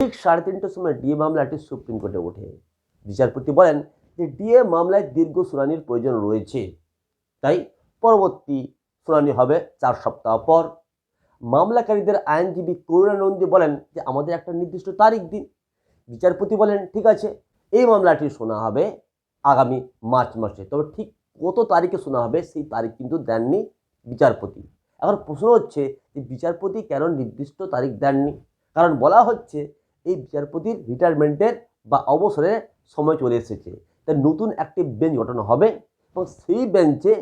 ঠিক সাড়ে তিনটের সময় ডিএ মামলাটি সুপ্রিম কোর্টে ওঠে। বিচারপতি বলেন যে ডিএ মামলায় দীর্ঘ শুনানির প্রয়োজন রয়েছে। তাই পরবর্তী শুনানি হবে চার সপ্তাহ পর। মামলাকারীদের আইনজীবী করুণানন্দী বলেন যে আমাদের একটা নির্দিষ্ট তারিখ দিন। বিচারপতি বলেন, ঠিক আছে, এই মামলাটি শোনা হবে আগামী মার্চ মাসে। তবে ঠিক কত তারিখে শোনা হবে সেই তারিখ কিন্তু দেননি বিচারপতি। এখন প্রশ্ন হচ্ছে যে বিচারপতি কেন নির্দিষ্ট তারিখ দেননি? কারণ বলা হচ্ছে এই বিচারপতির রিটায়ারমেন্টের বা অবসরের সময় চলে এসেছে। তাই নতুন একটি বেঞ্চ গঠন হবে এবং সেই বেঞ্চে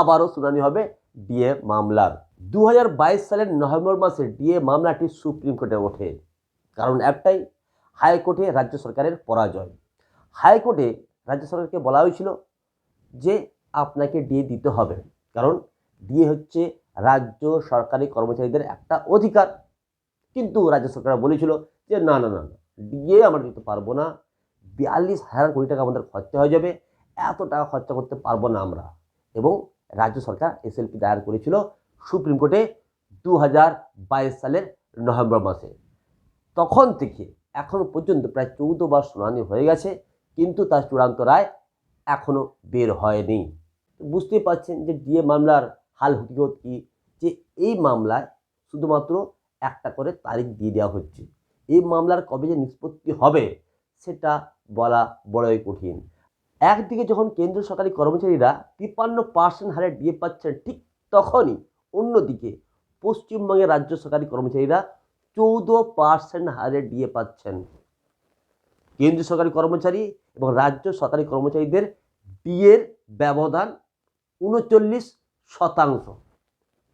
আবারও শুনানি হবে ডিএ মামলার। দু হাজার বাইশ সালের নভেম্বর মাসে ডিএ মামলাটি সুপ্রিম কোর্টে ওঠে, কারণ একটাই, হাইকোর্টে রাজ্য সরকারের পরাজয়। হাইকোর্টে রাজ্য সরকারকে বলা হয়েছিল যে আপনাকে ডিএ দিতে হবে, কারণ ডিএ হচ্ছে রাজ্য সরকারি কর্মচারীদের একটা অধিকার। কিন্তু রাজ্য সরকার বলেছিল যে না না না ডিএ আমরা দিতে পারব না। বিয়াল্লিশ হাজার কোটি টাকা আমাদের খরচা হয়ে যাবে। এত টাকা খরচা করতে পারব না আমরা। এবং রাজ্য সরকার এসএলপি দায়ের করেছিল সুপ্রিম কোর্টে দু হাজার বাইশ সালের নভেম্বর মাসে। তখন থেকে এখন পর্যন্ত প্রায় চৌদ্দ বার শুনানি হয়ে গেছে, কিন্তু তার চূড়ান্ত রায় এখনও বের হয়নি। বুঝতেই পারছেন যে ডিএ মামলার হাল হকিকত কী? যে এই মামলায় শুধুমাত্র একটা করে তারিখ দিয়ে দেওয়া হচ্ছে। এই মামলার কবে যে নিষ্পত্তি হবে সেটা বলা বড়ই কঠিন। একদিকে যখন কেন্দ্র সরকারি কর্মচারীরা তিপ্পান্ন পার্সেন্ট হারে ডিএ পাচ্ছেন ঠিক তখনই অন্যদিকে পশ্চিমবঙ্গের রাজ্য সরকারি কর্মচারীরা চৌদ্দ পার্সেন্ট হারে ডিএ পাচ্ছেন। কেন্দ্রীয় সরকারি কর্মচারী এবং রাজ্য সরকারি কর্মচারীদের ডিএর ব্যবধান উনচল্লিশ শতাংশ।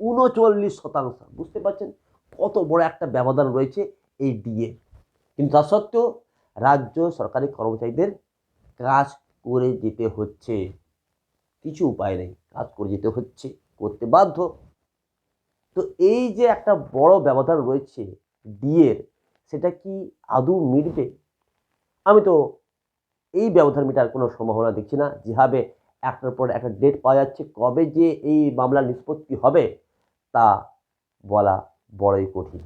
উনচল্লিশ শতাংশ, বুঝতে পারছেন? কত বড় একটা ব্যবধান রয়েছে এই ডিএ কিন্তু তা সত্ত্বেও রাজ্য সরকারি কর্মচারীদের কাজ করে যেতে হচ্ছে। কিছু উপায় নেই, কাজ করে যেতে হচ্ছে, করতে বাধ্য। তো এই যে একটা বড় ব্যবধান রয়েছে ডিএর সেটা কি আদৌ মিটবে? আমি তো এই ব্যবধান মেটার কোনো সম্ভাবনা দেখছি না। যেভাবে একটার পর একটা ডেট পাওয়া যাচ্ছে, কবে যে এই মামলার নিষ্পত্তি হবে, তা বলা বড়ই কঠিন।